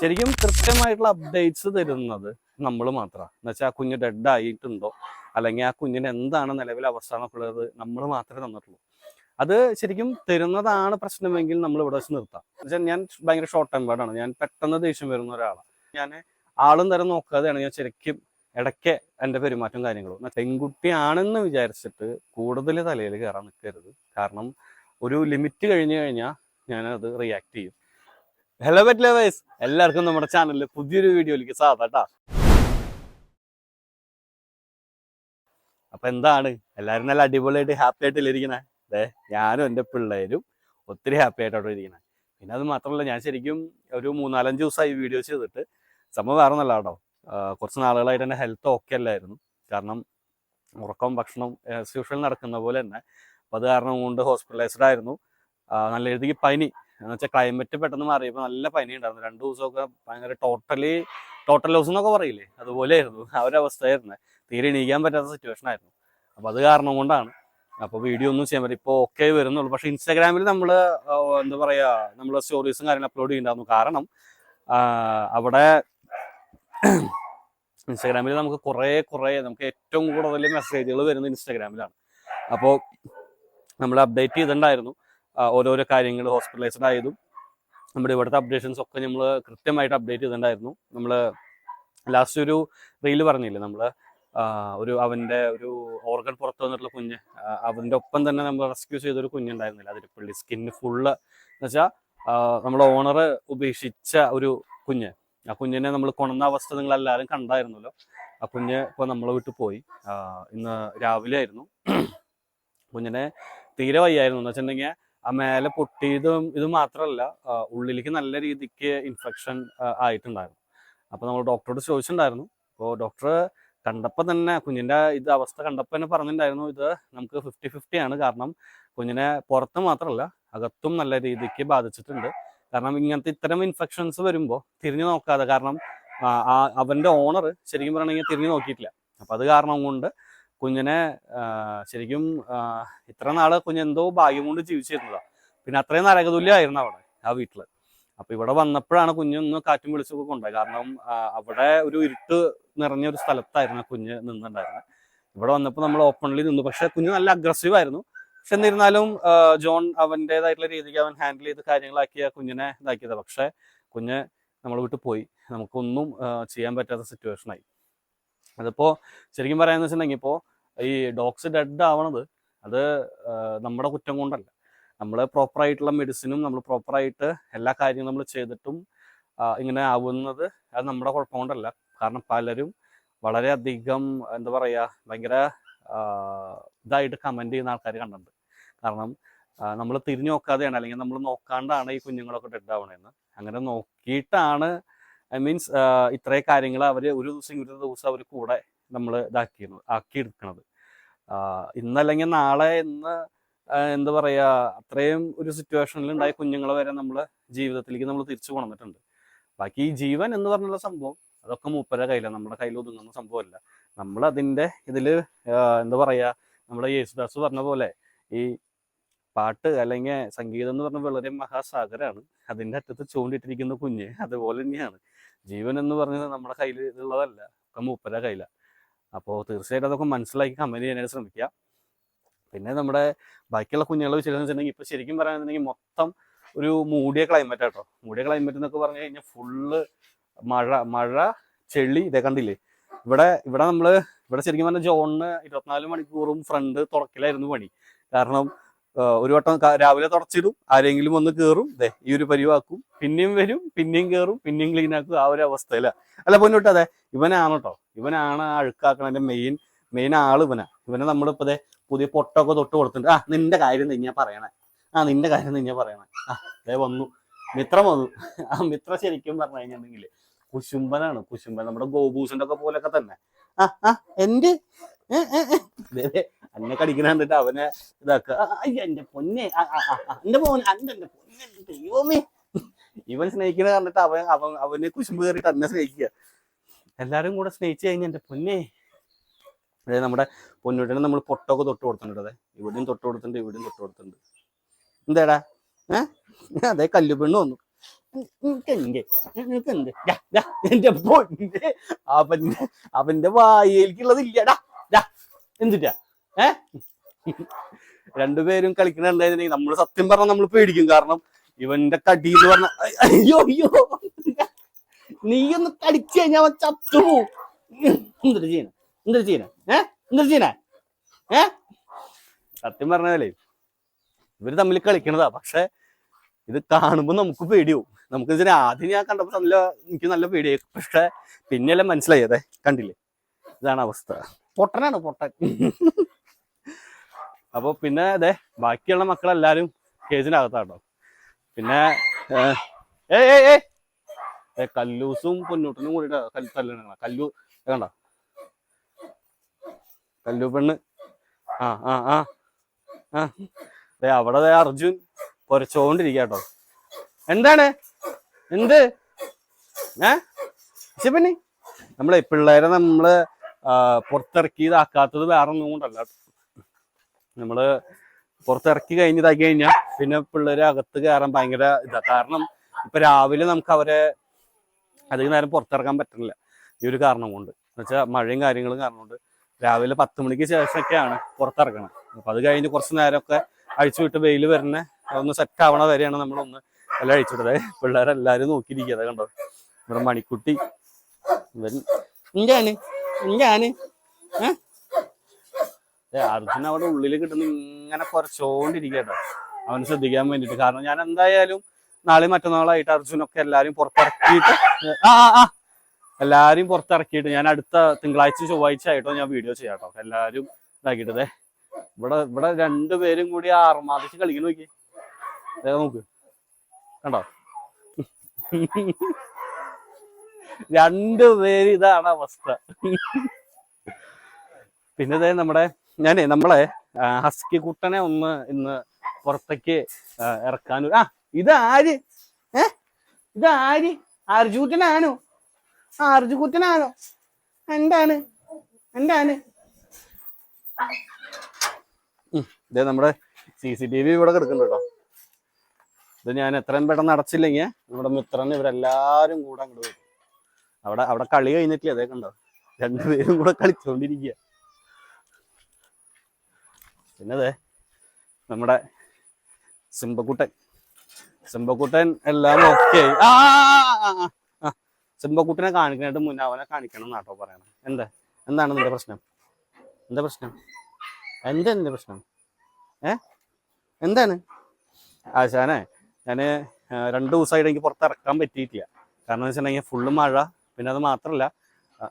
ശരിക്കും കൃത്യമായിട്ടുള്ള അപ്ഡേറ്റ്സ് തരുന്നത് നമ്മൾ മാത്രമാണ് എന്ന് വെച്ചാൽ ആ കുഞ്ഞ് ഡെഡ് ആയിട്ടുണ്ടോ? അല്ലെങ്കിൽ ആ കുഞ്ഞിന് എന്താണ് നിലവിലെ അവസ്ഥ എന്നൊക്കെ ഉള്ളത് നമ്മൾ മാത്രമേ തന്നിട്ടുള്ളൂ. അത് ശരിക്കും തരുന്നതാണ് പ്രശ്നമെങ്കിൽ നമ്മൾ ഇവിടെ വെച്ച് നിർത്താം. എന്നുവെച്ചാൽ ഞാൻ ഭയങ്കര ഷോർട്ട് ടെമ്പേർഡാണ് ഞാൻ പെട്ടെന്ന് ദേഷ്യം വരുന്ന ഒരാളാണ് ഞാൻ ആളും തരം നോക്കാതെയാണ് ഞാൻ ശരിക്കും ഇടയ്ക്ക് എന്റെ പെരുമാറ്റം കാര്യങ്ങളും. പെൺകുട്ടിയാണെന്ന് വിചാരിച്ചിട്ട് കൂടുതൽ തലയിൽ കയറാൻ നിൽക്കരുത് കാരണം ഒരു ലിമിറ്റ് കഴിഞ്ഞു കഴിഞ്ഞാൽ ഞാനത് റിയാക്ട് ചെയ്യും. ഹലോ ബെറ്റ് ലവേഴ്സ് എല്ലാവർക്കും നമ്മുടെ ചാനലിൽ പുതിയൊരു വീഡിയോയിലേക്ക് സാധാട്ടാ അപ്പൊ എന്താണ്? എല്ലാവരും നല്ല അടിപൊളിയായിട്ട് ഹാപ്പി ആയിട്ടല്ലേ ഇരിക്കണേ? അതെ ഞാനും എന്റെ പിള്ളേരും ഒത്തിരി ഹാപ്പി ആയിട്ടാണ് ഇരിക്കണേ. പിന്നെ അത് മാത്രമല്ല ഞാൻ ശരിക്കും ഒരു മൂന്നാലഞ്ച് ദിവസമായി വീഡിയോ ചെയ്തിട്ട് സംഭവം വേറെ ഒന്നല്ല കേട്ടോ. കുറച്ച് നാളുകളായിട്ട് എന്റെ ഹെൽത്ത് ഓക്കെ അല്ലായിരുന്നു. കാരണം ഉറക്കം ഭക്ഷണം ആസ് യൂഷ്വൽ നടക്കുന്ന പോലെ തന്നെ. അപ്പം അത് കാരണം കൊണ്ട് ഹോസ്പിറ്റലൈസ്ഡ് ആയിരുന്നു. നല്ല രീതിക്ക് പനി എന്ന് വെച്ചാൽ ക്ലൈമറ്റ് പെട്ടെന്ന് മാറിയപ്പോൾ നല്ല പനി ഉണ്ടായിരുന്നു രണ്ട് ദിവസമൊക്കെ ഭയങ്കര ടോട്ടലി ടോട്ടൽ ലോസ് എന്നൊക്കെ പറയില്ലേ? അതുപോലെയായിരുന്നു. ആ ഒരു അവസ്ഥയായിരുന്നു. തീരെ എണീക്കാൻ പറ്റാത്ത സിറ്റുവേഷൻ ആയിരുന്നു. അപ്പോൾ അത് കാരണം കൊണ്ടാണ്. അപ്പോൾ വീഡിയോ ഒന്നും ചെയ്യാൻ പറ്റില്ല. ഇപ്പോൾ ഓക്കെ വരുന്നുള്ളൂ. പക്ഷേ ഇൻസ്റ്റാഗ്രാമിൽ നമ്മൾ എന്താ പറയുക നമ്മൾ സ്റ്റോറീസും കാര്യങ്ങളും അപ്ലോഡ് ചെയ്യുന്നുണ്ടായിരുന്നു കാരണം അവിടെ ഇൻസ്റ്റാഗ്രാമിൽ നമുക്ക് കുറേ കുറേ നമുക്ക് ഏറ്റവും കൂടുതൽ മെസ്സേജുകൾ വരുന്നത് ഇൻസ്റ്റാഗ്രാമിലാണ് അപ്പോൾ നമ്മൾ അപ്ഡേറ്റ് ചെയ്തിട്ടുണ്ടായിരുന്നു. ഓരോരോ കാര്യങ്ങൾ ഹോസ്പിറ്റലൈസ്ഡ് ആയതും നമ്മുടെ ഇവിടുത്തെ അപ്ഡേഷൻസ് ഒക്കെ നമ്മൾ കൃത്യമായിട്ട് അപ്ഡേറ്റ് ചെയ്തിട്ടുണ്ടായിരുന്നു. നമ്മൾ ലാസ്റ്റ് ഒരു റീൽ പറഞ്ഞില്ലേ നമ്മൾ ഒരു അവന്റെ ഒരു ഓർഗൻ പുറത്തു വന്നിട്ടുള്ള കുഞ്ഞ് അവന്റെ ഒപ്പം തന്നെ നമ്മൾ റെസ്ക്യൂ ചെയ്തൊരു കുഞ്ഞുണ്ടായിരുന്നില്ല. അതിരിപ്പള്ളി സ്കിന്ന് ഫുള്ള് എന്ന് വെച്ചാൽ നമ്മുടെ ഓണർ ഉപേക്ഷിച്ച ഒരു കുഞ്ഞ്. ആ കുഞ്ഞിനെ നമ്മൾ കൊണ്ടുന്ന അവസ്ഥ നിങ്ങൾ എല്ലാവരും കണ്ടായിരുന്നല്ലോ. ആ കുഞ്ഞ് ഇപ്പോൾ നമ്മളെ വിട്ടു പോയി. ഇന്ന് രാവിലെ ആയിരുന്നു കുഞ്ഞിനെ തീരെ വയ്യായിരുന്നു. എന്ന് വെച്ചിട്ടുണ്ടെങ്കിൽ ആ മേലെ പൊട്ടിയതും ഇത് മാത്രമല്ല ഉള്ളിലേക്ക് നല്ല രീതിക്ക് ഇൻഫെക്ഷൻ ആയിട്ടുണ്ടായിരുന്നു. അപ്പോൾ നമ്മൾ ഡോക്ടറോട് ചോദിച്ചിട്ടുണ്ടായിരുന്നു. അപ്പോൾ ഡോക്ടർ കണ്ടപ്പോൾ തന്നെ കുഞ്ഞിന്റെ ഇത് അവസ്ഥ കണ്ടപ്പോൾ തന്നെ പറഞ്ഞിട്ടുണ്ടായിരുന്നു ഇത് നമുക്ക് ഫിഫ്റ്റി ഫിഫ്റ്റി ആണ്. കാരണം കുഞ്ഞിനെ പുറത്ത് മാത്രമല്ല അകത്തും നല്ല രീതിക്ക് ബാധിച്ചിട്ടുണ്ട്. കാരണം ഇങ്ങനത്തെ ഇത്തരം ഇൻഫെക്ഷൻസ് വരുമ്പോൾ തിരിഞ്ഞു നോക്കാതെ കാരണം അവന്റെ ഓണർ ശരിക്കും പറയണമെങ്കിൽ തിരിഞ്ഞു നോക്കിയിട്ടില്ല. അപ്പം അത് കാരണം കൊണ്ട് കുഞ്ഞിനെ ശരിക്കും ഇത്ര നാൾ കുഞ്ഞ് എന്തോ ഭാഗ്യം കൊണ്ട് ജീവിച്ചിരുന്നതാ. പിന്നെ അത്രയും നരകതുല്യമായിരുന്നു അവിടെ ആ വീട്ടിൽ. അപ്പൊ ഇവിടെ വന്നപ്പോഴാണ് കുഞ്ഞൊന്ന് കാറ്റും വിളിച്ചൊക്കെ കൊണ്ടുപോയത്. കാരണം അവിടെ ഒരു ഇരുട്ട് നിറഞ്ഞ ഒരു സ്ഥലത്തായിരുന്നു കുഞ്ഞ് നിന്നുണ്ടായിരുന്നത് ഇവിടെ വന്നപ്പോൾ നമ്മൾ ഓപ്പൺലി നിന്നു. പക്ഷെ കുഞ്ഞ് നല്ല അഗ്രസീവ് ആയിരുന്നു. പക്ഷെ എന്നിരുന്നാലും ജോൺ അവന്റെതായിട്ടുള്ള രീതിക്ക് അവൻ ഹാൻഡിൽ ചെയ്ത് കാര്യങ്ങളാക്കിയ കുഞ്ഞിനെ ഇതാക്കിയത്. പക്ഷെ കുഞ്ഞ് നമ്മൾ വിട്ടു പോയി. നമുക്കൊന്നും ചെയ്യാൻ പറ്റാത്ത സിറ്റുവേഷനായി അതിപ്പോ ശരിക്കും പറയാന്ന് വെച്ചിട്ടുണ്ടെങ്കിൽ ഇപ്പോൾ ഈ ഡോഗ്സ് ഡെഡ് ആവണത് അത് നമ്മുടെ കുറ്റം കൊണ്ടല്ല. നമ്മൾ പ്രോപ്പറായിട്ടുള്ള മെഡിസിനും നമ്മൾ പ്രോപ്പറായിട്ട് എല്ലാ കാര്യങ്ങളും നമ്മൾ ചെയ്തിട്ടും ഇങ്ങനെ ആവുന്നത് അത് നമ്മുടെ കുഴപ്പം കൊണ്ടല്ല. കാരണം പലരും വളരെയധികം എന്താ പറയുക ഭയങ്കര ഇതായിട്ട് കമന്റ് ചെയ്യുന്ന ആൾക്കാർ കണ്ടിട്ടുണ്ട്. കാരണം നമ്മൾ തിരിഞ്ഞു നോക്കാതെയാണ് അല്ലെങ്കിൽ നമ്മൾ നോക്കാണ്ടാണ് ഈ കുഞ്ഞുങ്ങളൊക്കെ ഡെഡ് ആവണേന്ന്. അങ്ങനെ നോക്കിയിട്ടാണ് ഐ മീൻസ് ഇത്രയും കാര്യങ്ങൾ അവർ ഒരു ദിവസം ഒരു ദിവസം അവർ കൂടെ നമ്മൾ ഇതാക്കിയിരുന്നു ആക്കിയെടുക്കണത്. ഇന്നല്ലെങ്കിൽ നാളെ എന്ന് എന്താ പറയുക അത്രയും ഒരു സിറ്റുവേഷനിൽ ഉണ്ടായ കുഞ്ഞുങ്ങളെ വരെ നമ്മൾ ജീവിതത്തിലേക്ക് നമ്മൾ തിരിച്ചു കൊണ്ടുവന്നിട്ടുണ്ട്. ബാക്കി ഈ ജീവൻ എന്ന് പറഞ്ഞുള്ള സംഭവം അതൊക്കെ മൂപ്പരെ കയ്യിലാണ് നമ്മുടെ കയ്യിൽ ഒതുങ്ങുന്ന സംഭവമല്ല. നമ്മൾ അതിന്റെ ഇതിൽ എന്താ പറയുക നമ്മുടെ യേശുദാസ് പറഞ്ഞ പോലെ ഈ പാട്ട് അല്ലെങ്കിൽ സംഗീതം എന്ന് പറഞ്ഞ വളരെ മഹാസാഗരമാണ് അതിന്റെ അറ്റത്ത് ചൂണ്ടിട്ടിരിക്കുന്ന കുഞ്ഞ് അതുപോലെ തന്നെയാണ്. ജീവൻ എന്ന് പറഞ്ഞത് നമ്മുടെ കയ്യിൽ ഉള്ളതല്ല ഒക്കെ മൂപ്പര കയ്യിലാണ് അപ്പോൾ തീർച്ചയായിട്ടും അതൊക്കെ മനസ്സിലാക്കി കമന്റ് ചെയ്യാനായിട്ട് ശ്രമിക്കുക. പിന്നെ നമ്മുടെ ബാക്കിയുള്ള കുഞ്ഞുങ്ങളെ വിശേഷിച്ചിട്ടുണ്ടെങ്കിൽ വെച്ചിട്ടുണ്ടെങ്കിൽ ഇപ്പൊ ശരിക്കും പറയുകയാണെന്നുണ്ടെങ്കിൽ മൊത്തം ഒരു മൂടിയ ക്ലൈമറ്റ് ആട്ടോ. മൂടിയ ക്ലൈമറ്റ് എന്നൊക്കെ പറഞ്ഞു കഴിഞ്ഞാൽ ഫുള്ള് മഴ മഴ ചെളി ഇതേ കണ്ടില്ലേ? ഇവിടെ ഇവിടെ നമ്മൾ ഇവിടെ ശരിക്കും പറഞ്ഞാൽ ജോണിന് ഇരുപത്തിനാല് മണിക്കൂറും ഫ്രണ്ട് തുറക്കിലായിരുന്നു പണി. കാരണം ഒരു വട്ടം രാവിലെ തുടച്ചിടും ആരെങ്കിലും ഒന്ന് കയറും ദേ ഈ ഒരു പരിവാക്കും. പിന്നെയും വരും പിന്നെയും കയറും പിന്നെയും ക്ലീൻ ആക്കും. ആ ഒരു അവസ്ഥയില അല്ല? പൊന്നോട്ട് അതെ ഇവനാണ് കേട്ടോ ഇവനാണ് അഴുക്കാക്കണതിന്റെ മെയിൻ മെയിൻ ആൾ ഇവനാ. ഇവനെ നമ്മളിപ്പോ ദേ പുതിയ പൊട്ടൊക്കെ തൊട്ട് കൊടുത്തിട്ടുണ്ട്. ആ നിന്റെ കാര്യം നിന്നാ പറയണേ. ആ നിന്റെ കാര്യം നിന്നാ പറയണേ. ആ ദേ വന്നു. മിത്രം വന്നു. ആ മിത്ര ശരിക്കും പറഞ്ഞു കഴിഞ്ഞിട്ടുണ്ടെങ്കിൽ കുശുംബനാണ്. കുശുംബൻ നമ്മുടെ ഗോപൂസിന്റെ ഒക്കെ പോലൊക്കെ തന്നെ. ആ ആ എന്റെ അന്നെ കടിക്കണ കണ്ടിട്ട് അവനെ ഇതാക്കുക. അയ്യ എന്റെ പൊന്നെ എന്റെ മോൻ അന്റെ എന്റെ പൊന്നെ ദൈവമേ. ഇവൻ സ്നേഹിക്കണ കണ്ടിട്ട് അവൻ അവൻ അവനെ കുശുമ്പ് കയറിയിട്ട് അന്നെ സ്നേഹിക്കുക. എല്ലാരും കൂടെ സ്നേഹിച്ചു കഴിഞ്ഞ എന്റെ പൊന്നെ. അതായത് നമ്മുടെ പൊന്നൂട്ടിനെ നമ്മൾ പൊട്ടൊക്കെ തൊട്ട് കൊടുത്തിട്ടുണ്ട് അതെ. ഇവിടെയും തൊട്ട് കൊടുത്തിട്ടുണ്ട് ഇവിടെയും തൊട്ട് കൊടുത്തിട്ടുണ്ട്. എന്താടാ? ഏഹ് അതെ കല്ലുപെണ്ണ് വന്നു. അവന്റെ അവന്റെ വായിലേക്കുള്ളതില്ലടാ. ഡാ എന്തിട്ടാ? ഏ? രണ്ടുപേരും കളിക്കണുണ്ടായിരുന്നെങ്കിൽ നമ്മൾ സത്യം പറഞ്ഞാൽ നമ്മൾ പേടിക്കും. കാരണം ഇവന്റെ കടി എന്ന് പറഞ്ഞ അയ്യോ അയ്യോ. നീ ഒന്ന് കടിച്ചു കഴിഞ്ഞാൽ അവൻ ചത്തു എന്തൊരു ചെയ്യണ? എന്തൊരു ചെയ്യണ? ഏ? എന്തൊരു ചെയ്യണ? ഏ? സത്യം പറഞ്ഞാലേ ഇവർ തമ്മിൽ കളിക്കണതാ. പക്ഷെ ഇത് കാണുമ്പോ നമുക്ക് പേടിയാവും. നമുക്ക് ഇതിന് ആദ്യം ഞാൻ കണ്ടപ്പോ നല്ല എനിക്ക് നല്ല പേടിയായി. പക്ഷെ പിന്നെയല്ലേ അതെ കണ്ടില്ലേ? ഇതാണ് അവസ്ഥ. പൊട്ടനാണ് പൊട്ടൻ. അപ്പൊ പിന്നെ അതെ ബാക്കിയുള്ള മക്കളെല്ലാരും കേസിനകത്താട്ടോ. പിന്നെ ഏ, കല്ലൂസും പൊന്നൂട്ടനും കൂടി കല്ലു കണ്ട? കല്ലു പെണ്ണ്. ആ ആ ആ ആ. അവിടെ അർജുൻ പൊരച്ചോണ്ടിരിക്കാട്ടോ. എന്താണ്? എന്ത്? ഏ? ശിവനി നമ്മളെ പിള്ളേരെ നമ്മൾ പുറത്തിറക്കി ഇതാക്കാത്തത് വേറെ ഒന്നും കൊണ്ടല്ല. നമ്മൾ പുറത്തിറക്കി കഴിഞ്ഞ് ഇതാക്കി കഴിഞ്ഞാൽ പിന്നെ പിള്ളേരെ അകത്ത് കയറാൻ ഭയങ്കര ഇതാ. കാരണം ഇപ്പൊ രാവിലെ നമുക്ക് അവരെ അധികം നേരം പുറത്തിറക്കാൻ പറ്റുന്നില്ല ഈ ഒരു കാരണം കൊണ്ട്. എന്നുവെച്ചാൽ മഴയും കാര്യങ്ങളും കാരണം കൊണ്ട് രാവിലെ പത്ത് മണിക്ക് ശേഷമൊക്കെയാണ് പുറത്തിറക്കണം അപ്പൊ അത് കഴിഞ്ഞ് കുറച്ച് നേരമൊക്കെ അഴിച്ചു വിട്ട് വെയിൽ വരുന്ന ഒന്ന് സെറ്റ് ആവണ വരെയാണ് നമ്മളൊന്ന് എല്ലാം അഴിച്ചുവിട്ടത് പിള്ളേരെല്ലാരും നോക്കിയിരിക്കുക കണ്ടോ? ഇവിടെ മണിക്കുട്ടി ഇവൻ എന്താണ് ഏ, അർജുൻ അവിടെ ഉള്ളിൽ കിട്ടുന്ന ഇങ്ങനെ കുറച്ചോണ്ടിരിക്കട്ടോ അവൻ ശ്രദ്ധിക്കാൻ വേണ്ടിട്ട് കാരണം ഞാൻ എന്തായാലും നാളെ മറ്റന്നാളായിട്ട് അർജുനൊക്കെ എല്ലാരും പുറത്തിറക്കിയിട്ട് ആ ആ എല്ലാരും പുറത്തിറക്കിയിട്ട് ഞാൻ അടുത്ത തിങ്കളാഴ്ച ചൊവ്വാഴ്ച ആയിട്ടോ ഞാൻ വീഡിയോ ചെയ്യാട്ടോ. എല്ലാരും ഇതാക്കിയിട്ടതേ ഇവിടെ ഇവിടെ രണ്ടുപേരും കൂടി ആറുമാതിച്ച് കളിക്കുന്നു നോക്കി നോക്ക്. കണ്ടോ? രണ്ടുപേര് ഇതാണ് അവസ്ഥ. പിന്നെ ദേ നമ്മുടെ ഞാനേ നമ്മളെ ഹസ്കി കുട്ടനെ ഒന്ന് ഇന്ന് പുറത്തേക്ക് ഇറക്കാനു ആ ഇത് ആര്? ഏ? ഇത് ആര്? അർജുട്ടനാണോ ആ അർജുക്കുട്ടനാണോ എന്താണ്? എന്താണ്? ഇതേ നമ്മുടെ സി സി ടി വി ഇവിടെ കിടക്കുന്നുണ്ട് കേട്ടോ. ഇത് ഞാൻ എത്രയും പെട്ടെന്ന് അടച്ചില്ലെങ്കിൽ നമ്മുടെ മിത്രന് ഇവരെല്ലാരും കൂടെ അങ്ങോട്ട് അവിടെ അവിടെ കളി കഴിഞ്ഞിട്ടില്ല അതേ കണ്ടോ? രണ്ടുപേരും കൂടെ കളിച്ചോണ്ടിരിക്കുക പിന്നെ അതെ നമ്മുടെ സിംബക്കുട്ടൻ. സിംബക്കുട്ടൻ എല്ലാം ഓക്കെ ആ. സിംബക്കുട്ടനെ കാണിക്കാനായിട്ട് മുന്നേ അവനെ കാണിക്കണം എന്നാട്ടോ പറയണം. എന്താ? എന്താണ് നിന്റെ പ്രശ്നം? എന്താ പ്രശ്നം? എന്താ നിന്റെ പ്രശ്നം? ഏ? എന്താണ്? ആശാനെ രണ്ടു രണ്ട് ദിവസമായിട്ട് എനിക്ക് പുറത്തിറക്കാൻ പറ്റിയിട്ടില്ല. കാരണം എന്ന് വെച്ചിട്ടുണ്ടെങ്കിൽ ഫുള്ള് മഴ പിന്നെ അത് മാത്രല്ല.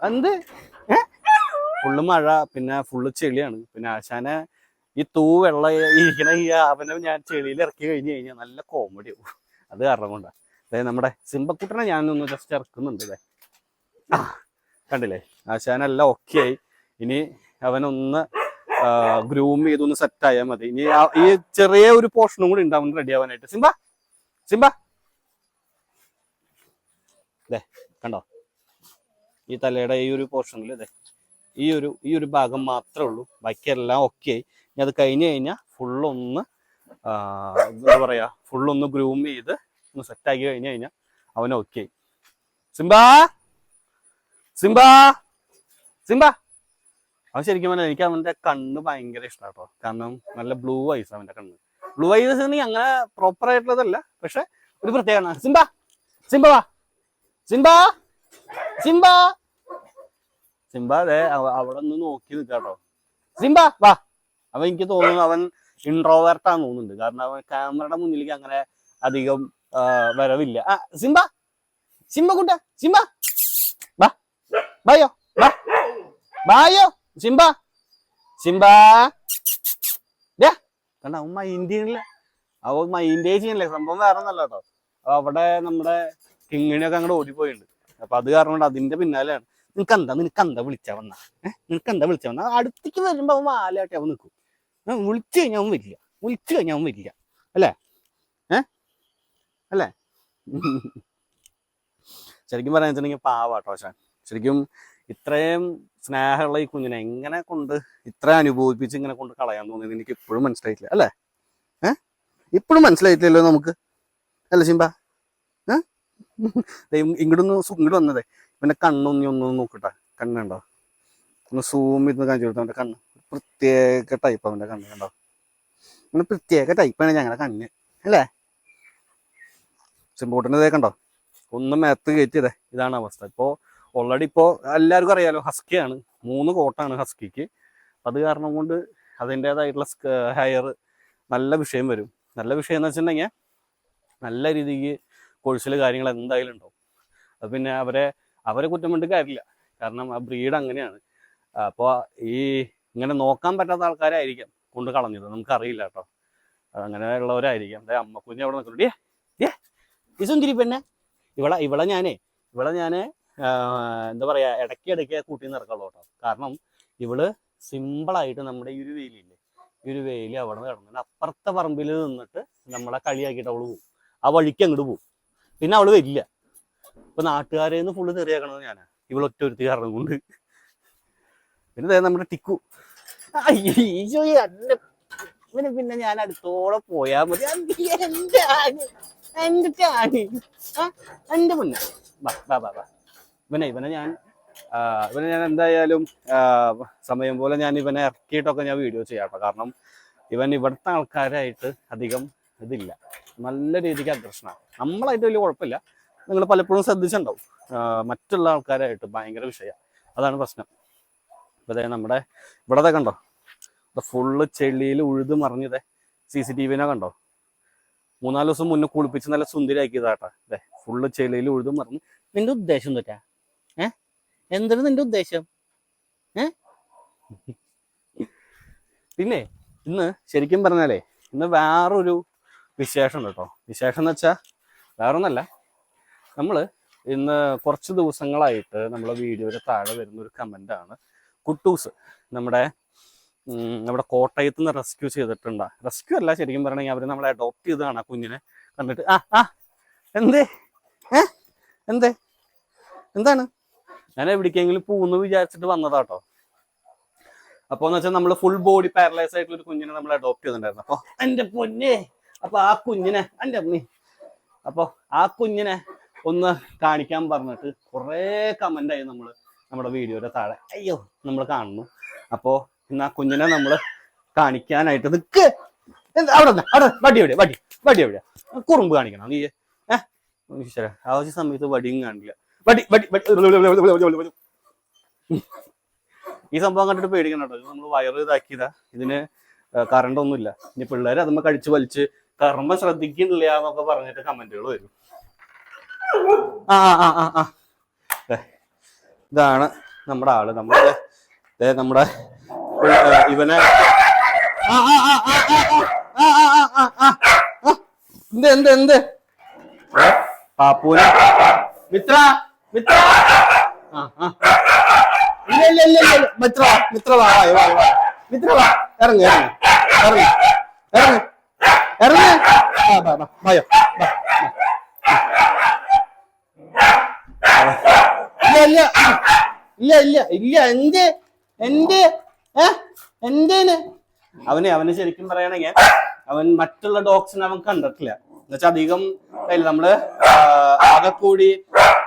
എന്ത്? ഫുള്ള് മഴ പിന്നെ ഫുള്ള് ചെളിയാണ്. പിന്നെ ആശാനെ ഈ തൂ വെള്ള ഇരിക്കണ ഈ അവനെ ഞാൻ ചെളിയിൽ ഇറക്കി കഴിഞ്ഞു കഴിഞ്ഞാൽ നല്ല കോമഡി ആവും അത് കാരണം കൊണ്ടാ. അതായത് നമ്മുടെ സിംബക്കുട്ടനെ ഞാനൊന്ന് ജസ്റ്റ് ഇറക്കുന്നുണ്ട് ആ കണ്ടില്ലേ? ആശാനെല്ലാം ഓക്കെ ആയി. ഇനി അവനൊന്ന് ഗ്രൂം ചെയ്തൊന്ന് സെറ്റ് ആയാൽ മതി. ഇനി ഈ ചെറിയ ഒരു പോർഷനും കൂടി ഉണ്ടാവും റെഡി ആവാനായിട്ട്. Simba Simba. ദേ കണ്ടോ? ഈ തലയുടെ ഈ ഒരു പോർഷനിൽ ഇതേ ഈ ഒരു ഈ ഒരു ഭാഗം മാത്രമേ ഉള്ളൂ. ബാക്കിയെല്ലാം ഓക്കെ ഇനി അത് കഴിഞ്ഞ് കഴിഞ്ഞാൽ ഫുള്ളൊന്ന് എന്താ പറയാ ഫുള്ളൊന്ന് ഗ്രൂം ചെയ്ത് ഒന്ന് സെറ്റ് ആക്കി കഴിഞ്ഞ് കഴിഞ്ഞാൽ അവൻ ഓക്കെ സിംബാ! സിംബാ! സിംബ! അവൻ ശരിക്കും പറഞ്ഞാൽ എനിക്ക് അവന്റെ കണ്ണ് ഭയങ്കര ഇഷ്ടമാണ് കേട്ടോ കാരണം നല്ല ബ്ലൂ ഐസ് അവന്റെ കണ്ണ്. ബ്ലൂ ഐസ് അങ്ങനെ പ്രോപ്പർ ആയിട്ടുള്ളതല്ല പക്ഷെ ഒരു പ്രത്യേകമാണ് സിംബ! സിംബ വാ! സിംബ! സിംബ! സിംബ അതെ അവിടെ ഒന്ന് നോക്കി നിൽക്കാട്ടോ. സിംബ വാ. അവൻ എനിക്ക് തോന്നുന്നു അവൻ ഇൻട്രോവേർട്ടാന്ന് തോന്നുന്നുണ്ട്. കാരണം അവൻ ക്യാമറയുടെ മുന്നിലേക്ക് അങ്ങനെ അധികം വരവില്ല. ആ സിംബ സിംബ കുട്ട സിംബ. വാ. ബായോ വാ. ബായോ സിംബ. സിംബ. കണ്ട അവൻ മൈൻഡ് ചെയ്യണില്ല. അവൻ മൈൻഡേ ചെയ്യണില്ല. സംഭവം വേറെ ഒന്നല്ല കേട്ടോ. അവിടെ നമ്മുടെ കിങ്ങിണിയൊക്കെ അങ്ങോട്ട് ഓടിപ്പോയിട്ടുണ്ട് അപ്പൊ അത് കാരണം അതിന്റെ പിന്നാലെയാണ്. നിനക്ക് എന്താ നിനക്ക് എന്താ വിളിച്ചാ വന്ന? ഏഹ് നിനക്ക് എന്താ വിളിച്ചാ വന്ന? അടുത്തേക്ക് വരുമ്പോ അവൻ വാലാട്ടി അവൻ നിൽക്കും വിളിച്ചു കഴിഞ്ഞാൽ അവൻ വരില്ല. വിളിച്ചു കഴിഞ്ഞാൽ അവൻ വരില്ല. അല്ലേ? ഏഹ് അല്ലേ? ശരിക്കും പറയാൻ വെച്ചിട്ടുണ്ടെങ്കിൽ പാവാട്ടോ ശാൻ ശരിക്കും ഇത്രയും സ്നേഹമുള്ള ഈ കുഞ്ഞിനെ എങ്ങനെ കൊണ്ട് ഇത്ര അനുഭവിപ്പിച്ച് ഇങ്ങനെ കൊണ്ട് കളയാൻ തോന്നിയത് എനിക്ക് ഇപ്പോഴും മനസ്സിലായിട്ടില്ല. അല്ലേ? ഏഹ് ഇപ്പോഴും മനസ്സിലായിട്ടില്ലല്ലോ നമുക്ക്. അല്ലേ ചിമ്പ ഇങ്ങോട്ടൊന്ന് ഇങ്ങോട്ട് വന്നതേ. ഇവന്റെ കണ്ണൊന്നി ഒന്ന് നോക്കട്ടെ. കണ്ണുണ്ടോ ഒന്ന് സൂം ഇരുന്ന് കാണിച്ചു കൊടുത്തു അവന്റെ കണ്ണ്. പ്രത്യേക ടൈപ്പ് അവന്റെ കണ്ണ് കണ്ടോ? അങ്ങനെ പ്രത്യേക ടൈപ്പാണ് ഞങ്ങളുടെ കണ്ണ്. അല്ലേ? ചെമ്പോട്ടിന്റെ കണ്ടോ? ഒന്ന് മേത്ത് കയറ്റിയതേ ഇതാണ് അവസ്ഥ. ഇപ്പോൾ ഓൾറെഡി ഇപ്പോൾ എല്ലാവർക്കും അറിയാലോ ഹസ്കിയാണ് മൂന്ന് കോട്ടാണ് ഹസ്കിക്ക് അത് കാരണം കൊണ്ട് അതിന്റേതായിട്ടുള്ള ഹെയർ നല്ല വിഷയം വരും. നല്ല വിഷയം എന്ന് വെച്ചിട്ടുണ്ടെങ്കിൽ നല്ല രീതിക്ക് കൊഴിച്ചിൽ കാര്യങ്ങൾ എന്തായാലും ഉണ്ടാവും. അത് പിന്നെ അവരെ അവരെ കുറ്റം കൊണ്ട് കാര്യമില്ല. കാരണം ആ ബ്രീഡ് അങ്ങനെയാണ്. അപ്പോൾ ഈ ഇങ്ങനെ നോക്കാൻ പറ്റാത്ത ആൾക്കാരായിരിക്കാം കൊണ്ട് കളഞ്ഞത്. നമുക്കറിയില്ല കേട്ടോ. അങ്ങനെയുള്ളവരായിരിക്കാം. അതെ അമ്മക്കുഞ്ഞ് അവിടെ നിൽക്കുന്നു ഏ ഈ സുന്ദരി പെണ്ണെ? ഇവളെ ഇവളെ ഞാനേ ഇവളെ ഞാൻ എന്താ പറയാ ഇടയ്ക്ക് ഇടയ്ക്ക് കൂട്ടി നിറക്കുള്ളൂ കേട്ടോ. കാരണം ഇവൾ സിമ്പിളായിട്ട് നമ്മുടെ ഈ ഒരു വെയിലില്ലേ ഈ ഒരു അവിടെ നിന്ന് കിടന്നിട്ട് അപ്പുറത്തെ പറമ്പിൽ നിന്നിട്ട് നമ്മളെ കളിയാക്കിയിട്ട് അവൾ പോവും. ആ വഴിക്ക് അങ്ങോട്ട് പോവും. പിന്നെ അവൾ വരില്ല. ഇപ്പൊ നാട്ടുകാരെ നിന്ന് ഫുള്ള് തെറിയാക്കണത് ഞാനാ. ഇവളൊറ്റ ഒരുത്തി കാരണം കൊണ്ട്. പിന്നെ നമ്മുടെ ടിക്കു. അയ്യോ പിന്നെ ഞാൻ അടുത്തോടെ പോയാ മതി. എന്റെ ആണി എന്റെ ആണി എന്റെ മുന്നേ ഇവനെ ഇവനെ ഞാൻ ഇവനെ ഞാൻ എന്തായാലും സമയം പോലെ ഞാൻ ഇവനെ ഇറക്കിയിട്ടൊക്കെ ഞാൻ വീഡിയോ ചെയ്യാം കേട്ടോ കാരണം ഇവൻ ഇവിടുത്തെ ആൾക്കാരായിട്ട് അധികം ഇതില്ല. നല്ല രീതിക്ക് അഗ്രഷനാണ് നമ്മളായിട്ട് വലിയ കുഴപ്പമില്ല. നിങ്ങൾ പലപ്പോഴും ശ്രദ്ധിച്ചിട്ടുണ്ടാവും. മറ്റുള്ള ആൾക്കാരായിട്ട് ഭയങ്കര വിഷയമാണ് അതാണ് പ്രശ്നം. ഇപ്പൊ അതായത് നമ്മുടെ ഇവിടെ കണ്ടോ? ഫുള്ള് ചെളിയിൽ ഉഴുത് മറിഞ്ഞതേ സി സി ടി വിനെ കണ്ടോ? മൂന്നാൽ ദിവസം മുന്നേ കുളിപ്പിച്ച് നല്ല സുന്ദരിയാക്കിയതാട്ടാ അതെ ഫുള്ള് ചെളിയിൽ ഉഴുത് മറിഞ്ഞ്. നിന്റെ ഉദ്ദേശം തെറ്റാ ഏ? എന്താണ് നിന്റെ ഉദ്ദേശം? ഏ? പിന്നെ ഇന്ന് ശരിക്കും പറഞ്ഞാലേ ഇന്ന് വേറൊരു വിശേഷം കേട്ടോ. വിശേഷം എന്ന് വെച്ചാൽ വേറൊന്നല്ല. നമ്മൾ ഇന്ന് കുറച്ച് ദിവസങ്ങളായിട്ട് നമ്മളെ വീഡിയോയുടെ താഴെ വരുന്ന ഒരു കമന്റ് ആണ്. കുട്ടൂസ് നമ്മുടെ നമ്മുടെ കോട്ടയത്ത് നിന്ന് റെസ്ക്യൂ ചെയ്തിട്ടുണ്ടാ. റെസ്ക്യൂ അല്ല ശരിക്കും പറയണെങ്കിൽ അവർ നമ്മളെ അഡോപ്റ്റ് ചെയ്തതാണ് ആ കുഞ്ഞിനെ. കണ്ടിട്ട് ആ ആ എന്തേ? ഏ? എന്തേ? എന്താണ്? ഞാൻ എവിടേക്കെങ്കിലും പോകുന്നു വിചാരിച്ചിട്ട് വന്നതാട്ടോ. അപ്പൊ എന്ന് വെച്ചാൽ നമ്മൾ ഫുൾ ബോഡി പാരലൈസ് ആയിട്ടുള്ള ഒരു കുഞ്ഞിനെ നമ്മൾ അഡോപ്റ്റ് ചെയ്തിട്ടുണ്ടായിരുന്നു. അപ്പൊ എന്റെ പൊന്നേ. അപ്പൊ ആ കുഞ്ഞിനെ എന്റെ അമ്മി. അപ്പൊ ആ കുഞ്ഞിനെ ഒന്ന് കാണിക്കാൻ പറഞ്ഞിട്ട് കുറേ ആയി നമ്മൾ നമ്മുടെ വീഡിയോയുടെ താഴെ. അയ്യോ നമ്മൾ കാണുന്നു. അപ്പോ ഇന്ന് ആ കുഞ്ഞിനെ നമ്മൾ കാണിക്കാനായിട്ട് നിക്ക്. എന്താ അവിടെ അവിടെ വടി എവിടെ വടി വടി എവിടെ? കുറുമ്പ് കാണിക്കണം? നീ ഏഹ് ഈശ്വര സമയത്ത് വടിയും കാണില്ല. വടി വടി ഈ സംഭവം കണ്ടിട്ട് പേടിക്കണം കേട്ടോ. നമ്മൾ വയറ് ഇതാക്കിയതാ. ഇതിന് കറണ്ട് ഒന്നുമില്ല. ഇനി പിള്ളേർ അതുമ്മ കഴിച്ച് വലിച്ച് കർമ്മ ശ്രദ്ധിക്കുന്നില്ല എന്നൊക്കെ പറഞ്ഞിട്ട് കമന്റുകൾ വരും. ആ ആ ആ ആ ഇതാണ് നമ്മുടെ ആൾ നമ്മുടെ നമ്മുടെ ഇവനെ എന്ത് എന്ത് എന്ത് പാപ്പൂനെ മിത്ര മിത്ര ഇല്ല ഇല്ല ഇല്ല ഇല്ല മിത്ര മിത്ര വാ വാ മിത്ര വാ ഇറങ്ങി ഇറങ്ങി ഇറങ്ങി ഇറങ്ങി ഇറങ്ങി ആ ബാ ഇല്ല ഇല്ല. ഇല്ല ഇല്ല. എന്റെ എന്റെ എന്തേന് അവന് അവനെ ശരിക്കും പറയണെങ്കിൽ അവൻ മറ്റുള്ള ഡോഗ്സിനെ അവൻ കണ്ടിട്ടില്ല. എന്നുവെച്ചാൽ അധികം നമ്മൾ ആകെ കൂടി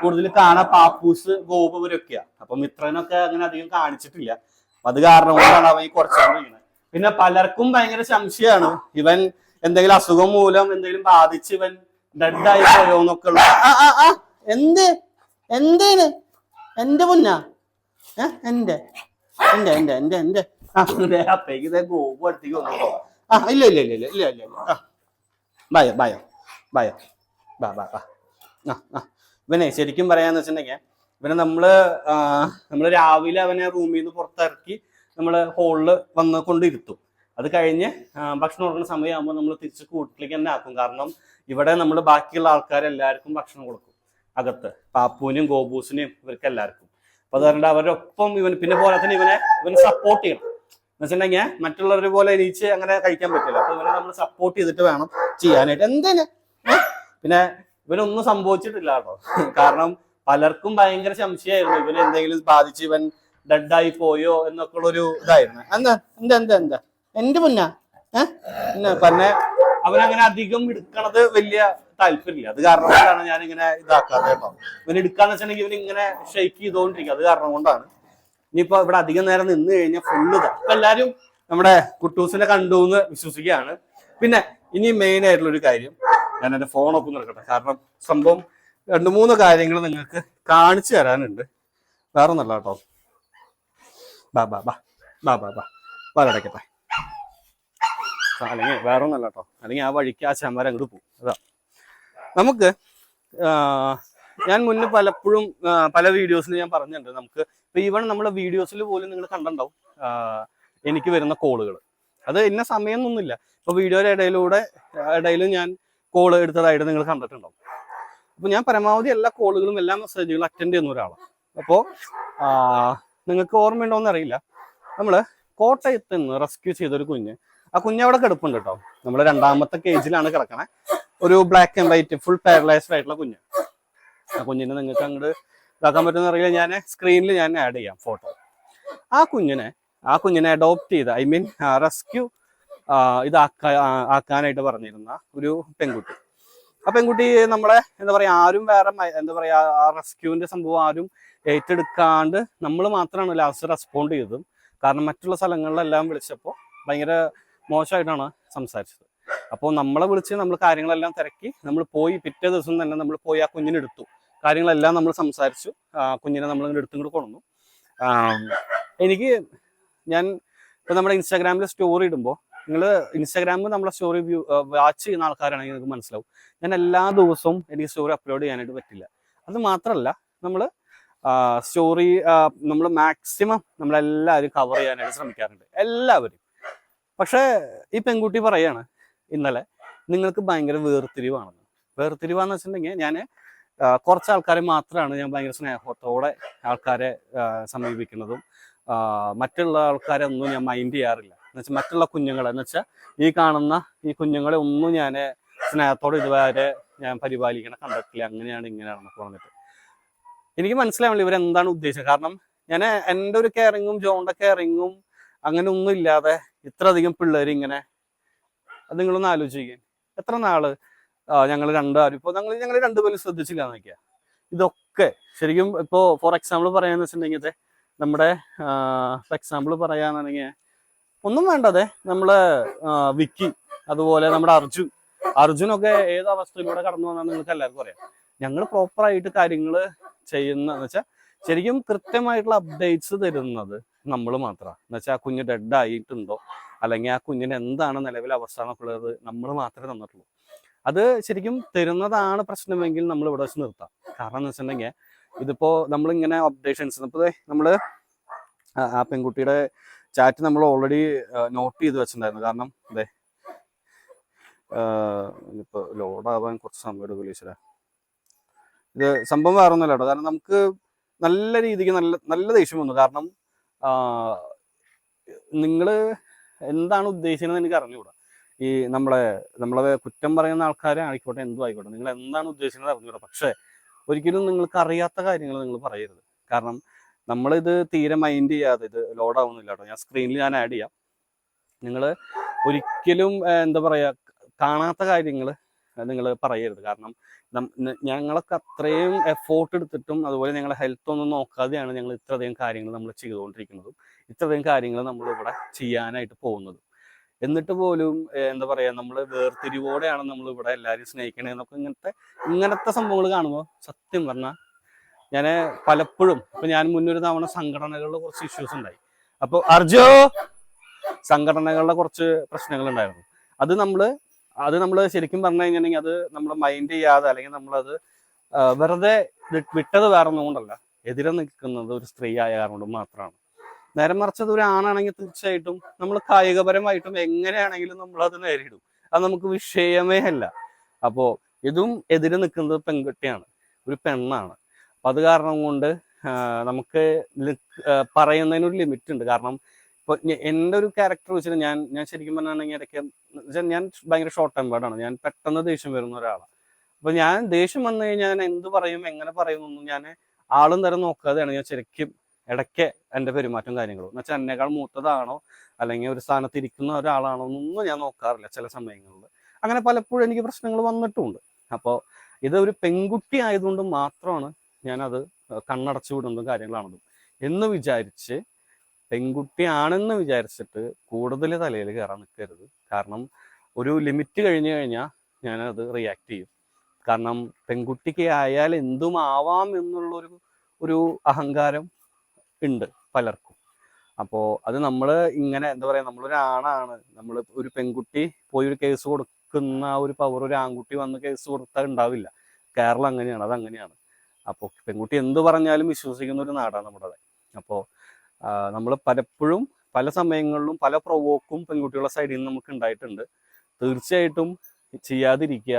കൂടുതൽ കാണാൻ പാപ്പൂസ് ഗോപുരൊക്കെയാ ഇവരൊക്കെയാ. അപ്പൊ മിത്രനൊക്കെ അങ്ങനെ അധികം കാണിച്ചിട്ടില്ല. അത് കാരണം കൊണ്ടാണ് അവൻ ഈ കുറച്ചുകൊണ്ടിരിക്കുന്നത് പിന്നെ പലർക്കും ഭയങ്കര സംശയമാണ്. ഇവൻ എന്തെങ്കിലും അസുഖം മൂലം എന്തെങ്കിലും ബാധിച്ച് ഇവൻ ഡെഡായി പോയോ എന്നൊക്കെ ഉള്ള ആ, ആ, ആ, എന്ത്? എന്തേന്? എന്റെ മുന്നാ എന്റെ. എന്റെ എന്റെ എന്റെ എന്റെ. ആ. ദേ അപ്പേക്ക് ഇതേ ഗോപു അടുത്തേക്ക് വന്നു ആ ഇല്ല ഇല്ല ഇല്ല ഇല്ല ഇല്ല ഇല്ല. ഇല്ല ആ. ബായോ ബായോ ബായോ ബാ ബാ ബാ ആ ആ. ഇവനെ ശരിക്കും പറയാന്ന് വെച്ചിട്ടുണ്ടെങ്കിൽ ഇവനെ നമ്മൾ നമ്മൾ രാവിലെ അവനെ റൂമിൽ നിന്ന് പുറത്തിറക്കി നമ്മൾ ഹോളിൽ വന്ന് കൊണ്ടിരുത്തും അത് കഴിഞ്ഞ് ഭക്ഷണം കൊടുക്കുന്ന സമയമാകുമ്പോൾ നമ്മൾ തിരിച്ച് കൂട്ടിലേക്ക് തന്നെ ആക്കും. കാരണം ഇവിടെ നമ്മൾ ബാക്കിയുള്ള ആൾക്കാരെല്ലാവർക്കും ഭക്ഷണം കൊടുക്കും. അകത്ത് പാപ്പൂനും ഗോബൂസിനെയും ഇവർക്ക് എല്ലാവർക്കും. അപ്പൊ അത് പറഞ്ഞിട്ട് അവരുടെ ഒപ്പം ഇവൻ പിന്നെ പോലെ തന്നെ ഇവനെ ഇവനെ സപ്പോർട്ട് ചെയ്യണം. എന്ന് വെച്ചിട്ടുണ്ടെങ്കിൽ മറ്റുള്ളവരെ പോലെ എണീച്ച് അങ്ങനെ കഴിക്കാൻ പറ്റില്ല. അപ്പൊ ഇവനെ നമ്മൾ സപ്പോർട്ട് ചെയ്തിട്ട് വേണം ചെയ്യാനായിട്ട്. എന്തിന്? പിന്നെ ഇവനൊന്നും സംഭവിച്ചിട്ടില്ല കേട്ടോ. കാരണം പലർക്കും ഭയങ്കര സംശയമായിരുന്നു. ഇവന് എന്തെങ്കിലും ബാധിച്ച് ഇവൻ ഡെഡായി പോയോ എന്നൊക്കെ ഉള്ളൊരു ഇതായിരുന്നു. എന്താ? എന്താ? എന്താ? എന്താ? എന്റെ മുന്നാ ഏഹ് പിന്നെ അവനങ്ങനെ അധികം എടുക്കണത് വലിയ താല്പര്യമില്ല. അത് കാരണം കൊണ്ടാണ് ഞാൻ ഇങ്ങനെ ഇതാക്കാതെ ഇവൻ എടുക്കാന്ന് വെച്ചിട്ടുണ്ടെങ്കിൽ ഇവൻ ഇങ്ങനെ ഷെയ്ക്ക് ചെയ്തുകൊണ്ടിരിക്കും അത് കാരണം കൊണ്ടാണ്. ഇനിയിപ്പോ ഇവിടെ അധികം നേരം നിന്ന് കഴിഞ്ഞാൽ ഫുള്ള് അപ്പൊ എല്ലാരും നമ്മുടെ കുട്ടൂസിനെ കണ്ടു എന്ന് വിശ്വസിക്കുകയാണ്. പിന്നെ ഇനി മെയിൻ ആയിട്ടുള്ള ഒരു കാര്യം ഞാൻ എന്റെ ഫോൺ ഒപ്പം നടക്കട്ടെ കാരണം സംഭവം രണ്ട് മൂന്ന് കാര്യങ്ങൾ നിങ്ങൾക്ക് കാണിച്ചു തരാനുണ്ട്. വേറെ ഒന്നല്ല കേട്ടോ. ബാ ബാ ബാ ബാ ബാ ബാ. വരടക്കട്ടെ അല്ലെങ്കിൽ വേറെ ഒന്നല്ല കേട്ടോ. അല്ലെങ്കിൽ ആ വഴിക്ക് ആ ചമരം അങ്ങോട്ട് പോകും അതാ. നമുക്ക് ഞാൻ മുന്നേ പലപ്പോഴും പല വീഡിയോസിൽ ഞാൻ പറഞ്ഞിട്ടുണ്ട്. നമുക്ക് ഇപ്പൊ ഈവൺ നമ്മളെ വീഡിയോസിൽ പോലും നിങ്ങൾ കണ്ടുണ്ടാവും എനിക്ക് വരുന്ന കോളുകൾ അത് ഇന്ന സമയമൊന്നുമില്ല. ഇപ്പൊ വീഡിയോയുടെ ഇടയിലൂടെ ഇടയിൽ ഞാൻ കോൾ എടുത്തതായിട്ട് നിങ്ങൾ കണ്ടിട്ടുണ്ടാവും. അപ്പൊ ഞാൻ പരമാവധി എല്ലാ കോളുകളും എല്ലാ മെസ്സേജുകളും അറ്റൻഡ് ചെയ്യുന്ന ഒരാളാണ് അപ്പോൾ നിങ്ങൾക്ക് ഓർമ്മയുണ്ടോ എന്നറിയില്ല നമ്മൾ കോട്ടയത്ത് നിന്ന് റെസ്ക്യൂ ചെയ്തൊരു കുഞ്ഞ്. ആ കുഞ്ഞ് അവിടെ കിടപ്പുണ്ട് കേട്ടോ. നമ്മൾ രണ്ടാമത്തെ കേജിലാണ് കിടക്കണേ. ഒരു black and white full paralysed ആയിട്ടുള്ള കുഞ്ഞ്. ആ കുഞ്ഞിനെ നിങ്ങൾക്ക് അങ്ങോട്ട് ഇതാക്കാൻ പറ്റുന്ന അറിയില്ല. ഞാൻ സ്ക്രീനിൽ ഞാൻ ആഡ് ചെയ്യാം ഫോട്ടോ ആ കുഞ്ഞിനെ ആ കുഞ്ഞിനെ അഡോപ്റ്റ് ചെയ്ത ഐ മീൻ റെസ്ക്യൂ ഇതാക്കാ ആക്കാനായിട്ട് പറഞ്ഞിരുന്ന ഒരു പെൺകുട്ടി. ആ പെൺകുട്ടി നമ്മളെ എന്താ പറയാ ആരും വേറെ എന്താ പറയാ ആ റെസ്ക്യൂവിന്റെ സംഭവം ആരും ഏറ്റെടുക്കാണ്ട് നമ്മൾ മാത്രമാണ് ലാസ്റ്റ് റെസ്പോണ്ട് ചെയ്തതും. കാരണം മറ്റുള്ള സ്ഥലങ്ങളിലെല്ലാം വിളിച്ചപ്പോൾ ഭയങ്കര മോശമായിട്ടാണ് സംസാരിച്ചത്. അപ്പോൾ നമ്മളെ വിളിച്ച് നമ്മൾ കാര്യങ്ങളെല്ലാം തിരക്കി നമ്മൾ പോയി പിറ്റേ ദിവസം തന്നെ നമ്മൾ പോയി ആ കുഞ്ഞിനെ എടുത്തു. കാര്യങ്ങളെല്ലാം നമ്മൾ സംസാരിച്ചു. കുഞ്ഞിനെ നമ്മൾ ഇങ്ങനെ എടുത്തും കൊണ്ടു എനിക്ക് ഞാൻ ഇപ്പൊ നമ്മുടെ ഇൻസ്റ്റാഗ്രാമിൽ സ്റ്റോറി ഇടുമ്പോൾ നിങ്ങൾ ഇൻസ്റ്റാഗ്രാമിൽ നമ്മളെ സ്റ്റോറി വ്യൂ വാച്ച് ചെയ്യുന്ന ആൾക്കാരാണെങ്കിൽ നിങ്ങൾക്ക് മനസ്സിലാവും. ഞാൻ എല്ലാ ദിവസവും എനിക്ക് സ്റ്റോറി അപ്ലോഡ് ചെയ്യാനായിട്ട് പറ്റില്ല. അത് മാത്രമല്ല നമ്മൾ സ്റ്റോറി നമ്മൾ മാക്സിമം നമ്മളെല്ലാവരും കവർ ചെയ്യാനായിട്ട് ശ്രമിക്കാറുണ്ട്. എല്ലാവരും. പക്ഷേ ഈ പെൺകുട്ടി പറയാണ് ഇന്നലെ നിങ്ങൾക്ക് ഭയങ്കര വേർതിരിവാണെന്ന് വേർതിരിവാന്ന് വെച്ചിട്ടുണ്ടെങ്കിൽ ഞാൻ കുറച്ച് ആൾക്കാരെ മാത്രമാണ് ഞാൻ ഭയങ്കര സ്നേഹത്തോടെ ആൾക്കാരെ സമീപിക്കുന്നതും മറ്റുള്ള ആൾക്കാരെ ഒന്നും ഞാൻ മൈൻഡ് ചെയ്യാറില്ല. എന്നുവെച്ചാൽ മറ്റുള്ള കുഞ്ഞുങ്ങളെ എന്ന് വെച്ചാൽ ഈ കാണുന്ന ഈ കുഞ്ഞുങ്ങളെ ഒന്നും ഞാൻ സ്നേഹത്തോടെ ഇതുവരെ ഞാൻ പരിപാലിക്കണം കണ്ടിട്ടില്ല. അങ്ങനെയാണ് ഇങ്ങനെയാണെന്നൊക്കെ പറഞ്ഞിട്ട്. എനിക്ക് മനസ്സിലാവില്ല ഇവരെന്താണ് ഉദ്ദേശിച്ചത്. കാരണം ഞാൻ എന്റെ ഒരു കെയറിങ്ങും ജോണിന്റെ കെയറിങ്ങും അങ്ങനെ ഒന്നും ഇല്ലാതെ ഇത്രയധികം പിള്ളേർ ഇങ്ങനെ അത് നിങ്ങളൊന്ന് ആലോചിക്കുക എത്ര നാൾ ഞങ്ങൾ രണ്ടാരും ഇപ്പോൾ ഞങ്ങൾ ഞങ്ങൾ രണ്ടുപേരും ശ്രദ്ധിച്ചില്ല എന്നൊക്കെയാ ഇതൊക്കെ ശരിക്കും ഇപ്പോൾ ഫോർ എക്സാമ്പിൾ പറയാന്ന് വെച്ചിട്ടുണ്ടെങ്കിൽ നമ്മുടെ നമ്മുടെ എക്സാമ്പിൾ പറയാന്നുണ്ടെങ്കിൽ ഒന്നും വേണ്ടതെ നമ്മളെ വിക്കി അതുപോലെ നമ്മുടെ അർജുൻ. അർജുനൊക്കെ ഏത് അവസ്ഥയിലൂടെ കടന്നു വന്നാൽ നിങ്ങൾക്ക് എല്ലാവർക്കും അറിയാം. ഞങ്ങൾ പ്രോപ്പറായിട്ട് കാര്യങ്ങൾ ചെയ്യുന്ന വെച്ചാൽ ശരിക്കും കൃത്യമായിട്ടുള്ള അപ്ഡേറ്റ്സ് തരുന്നത് നമ്മൾ മാത്രമാണ് എന്ന് വെച്ചാൽ ആ കുഞ്ഞ് ഡെഡ് ആയിട്ടുണ്ടോ അല്ലെങ്കിൽ ആ കുഞ്ഞിന് എന്താണ് നിലവിലെ അവസ്ഥ എന്നൊക്കെ ഉള്ളത് നമ്മൾ മാത്രമേ തന്നിട്ടുള്ളൂ. അത് ശരിക്കും തരുന്നതാണ് പ്രശ്നമെങ്കിൽ നമ്മൾ ഇവിടെ വെച്ച് നിർത്താം. കാരണം എന്ന് വെച്ചിട്ടുണ്ടെങ്കിൽ ഇതിപ്പോ നമ്മളിങ്ങനെ അപ്ഡേഷൻസ് ഇപ്പോൾ നമ്മൾ ആ പെൺകുട്ടിയുടെ ചാറ്റ് നമ്മൾ ഓൾറെഡി നോട്ട് ചെയ്ത് വെച്ചിട്ടുണ്ടായിരുന്നു. കാരണം അതെ ഇപ്പോൾ ലോഡാവാൻ കുറച്ച് സമയം ഈശ്വര. ഇത് സംഭവം വേറെ ഒന്നുമല്ല കേട്ടോ. കാരണം നമുക്ക് നല്ല രീതിക്ക് നല്ല നല്ല ദേഷ്യം വന്നു. കാരണം നിങ്ങൾ എന്താണ് ഉദ്ദേശിക്കുന്നത് എനിക്ക് അറിഞ്ഞുകൂടാ. ഈ നമ്മളെ നമ്മളെ കുറ്റം പറയുന്ന ആൾക്കാരെ ആയിക്കോട്ടെ എന്തും ആയിക്കോട്ടെ നിങ്ങൾ എന്താണ് ഉദ്ദേശിക്കുന്നത് അറിഞ്ഞുകൂടാ. പക്ഷേ ഒരിക്കലും നിങ്ങൾക്ക് അറിയാത്ത കാര്യങ്ങൾ നിങ്ങൾ പറയരുത്. കാരണം നമ്മളിത് തീരെ മൈൻഡ് ചെയ്യാതെ ഇത് ലോഡ് ആവുന്നില്ല കേട്ടോ. ഞാൻ സ്ക്രീനിൽ ഞാൻ ആഡ് ചെയ്യാം. നിങ്ങൾ ഒരിക്കലും എന്താ പറയുക കാണാത്ത കാര്യങ്ങൾ നിങ്ങൾ പറയരുത്. കാരണം ഞങ്ങളൊക്കെ അത്രയും എഫോർട്ട് എടുത്തിട്ടും അതുപോലെ ഞങ്ങളെ ഹെൽത്ത് ഒന്നും നോക്കാതെയാണ് ഞങ്ങൾ ഇത്രയധികം കാര്യങ്ങൾ നമ്മൾ ചെയ്തുകൊണ്ടിരിക്കുന്നതും ഇത്രയധികം കാര്യങ്ങൾ നമ്മൾ ഇവിടെ ചെയ്യാനായിട്ട് പോകുന്നതും. എന്നിട്ട് പോലും എന്താ പറയാ നമ്മൾ വേർതിരിവോടെയാണ് നമ്മൾ ഇവിടെ എല്ലാവരും സ്നേഹിക്കണേന്നൊക്കെ ഇങ്ങനത്തെ ഇങ്ങനത്തെ സംഭവങ്ങൾ കാണുമ്പോൾ സത്യം പറഞ്ഞാൽ ഞാൻ പലപ്പോഴും ഇപ്പൊ ഞാൻ മുന്നൊരു തവണ സംഘടനകളുടെ കുറച്ച് ഇഷ്യൂസ് ഉണ്ടായി. അപ്പോൾ അർജോ സംഘടനകളുടെ കുറച്ച് പ്രശ്നങ്ങൾ ഉണ്ടായിരുന്നു അത് നമ്മൾ അത് നമ്മൾ ശരിക്കും പറഞ്ഞു കഴിഞ്ഞിട്ടുണ്ടെങ്കിൽ അത് നമ്മൾ മൈൻഡ് ചെയ്യാതെ അല്ലെങ്കിൽ നമ്മളത് വെറുതെ വിട്ടത് വേറെ ഒന്നും കൊണ്ടല്ല. എതിരെ നിൽക്കുന്നത് ഒരു സ്ത്രീ ആയ കാരണം കൊണ്ട് മാത്രമാണ്. നേരം മറിച്ചത് ഒരു ആണാണെങ്കിൽ തീർച്ചയായിട്ടും നമ്മൾ കായികപരമായിട്ടും എങ്ങനെയാണെങ്കിലും നമ്മൾ അത് നേരിടും. അത് നമുക്ക് വിഷയമേ അല്ല. അപ്പോ ഇതും എതിരെ നിൽക്കുന്നത് പെൺകുട്ടിയാണ്. ഒരു പെണ്ണാണ്. അപ്പൊ അത് കാരണം കൊണ്ട് നമുക്ക് പറയുന്നതിനൊരു ലിമിറ്റ് ഉണ്ട്. കാരണം ഇപ്പൊ എന്റെ ഒരു ക്യാരക്ടർ വെച്ചിട്ട് ഞാൻ ഞാൻ ശരിക്കും പറഞ്ഞാണെങ്കിൽ ഇടയ്ക്ക് എന്നുവെച്ചാൽ ഞാൻ ഭയങ്കര ഷോർട്ട് ടെമ്പേർഡാണ് ഞാൻ പെട്ടെന്ന് ദേഷ്യം വരുന്ന ഒരാളാണ് അപ്പൊ ഞാൻ ദേഷ്യം വന്നു കഴിഞ്ഞാൽ ഞാൻ എന്ത് പറയും എങ്ങനെ പറയും ഒന്നും ഞാൻ ആളും തരം നോക്കാതെയാണ് ഞാൻ ശരിക്കും ഇടയ്ക്ക് എന്റെ പെരുമാറ്റം കാര്യങ്ങളും. എന്ന് വെച്ചാൽ എന്നേക്കാൾ മൂത്തതാണോ അല്ലെങ്കിൽ ഒരു സ്ഥാനത്ത് ഇരിക്കുന്ന ഒരാളാണോ എന്നൊന്നും ഞാൻ നോക്കാറില്ല ചില സമയങ്ങളിൽ. അങ്ങനെ പലപ്പോഴും എനിക്ക് പ്രശ്നങ്ങൾ വന്നിട്ടുമുണ്ട് അപ്പോൾ ഇത് ഒരു പെൺകുട്ടി ആയതുകൊണ്ട് മാത്രമാണ് ഞാനത് കണ്ണടച്ചു വിടുന്നതും കാര്യങ്ങളാണതും. എന്ന് വിചാരിച്ച് പെൺകുട്ടിയാണെന്ന് വിചാരിച്ചിട്ട് കൂടുതൽ തലയിൽ കയറാൻ നിൽക്കരുത് കാരണം ഒരു ലിമിറ്റ് കഴിഞ്ഞു കഴിഞ്ഞാൽ ഞാനത് റിയാക്ട് ചെയ്യും. കാരണം പെൺകുട്ടിക്ക് ആയാൽ എന്തും ആവാം എന്നുള്ളൊരു ഒരു അഹങ്കാരം ഉണ്ട് പലർക്കും. അപ്പോൾ അത് നമ്മൾ ഇങ്ങനെ എന്താ പറയുക നമ്മളൊരാണാണ് നമ്മൾ ഒരു പെൺകുട്ടി പോയി ഒരു കേസ് കൊടുക്കുന്ന ഒരു പവർ ഒരു ആൺകുട്ടി വന്ന് കേസ് കൊടുത്താൽ ഉണ്ടാവില്ല. കേരളം അങ്ങനെയാണ് അത് അങ്ങനെയാണ് അപ്പോൾ പെൺകുട്ടി എന്ത് പറഞ്ഞാലും വിശ്വസിക്കുന്ന ഒരു നാടാണ് നമ്മുടെ അപ്പോൾ നമ്മൾ പലപ്പോഴും പല സമയങ്ങളിലും പല പ്രൊവോക്കും പെൺകുട്ടികളുടെ സൈഡിൽ നിന്ന് നമുക്ക് ഉണ്ടായിട്ടുണ്ട് തീർച്ചയായിട്ടും ചെയ്യാതിരിക്കുക.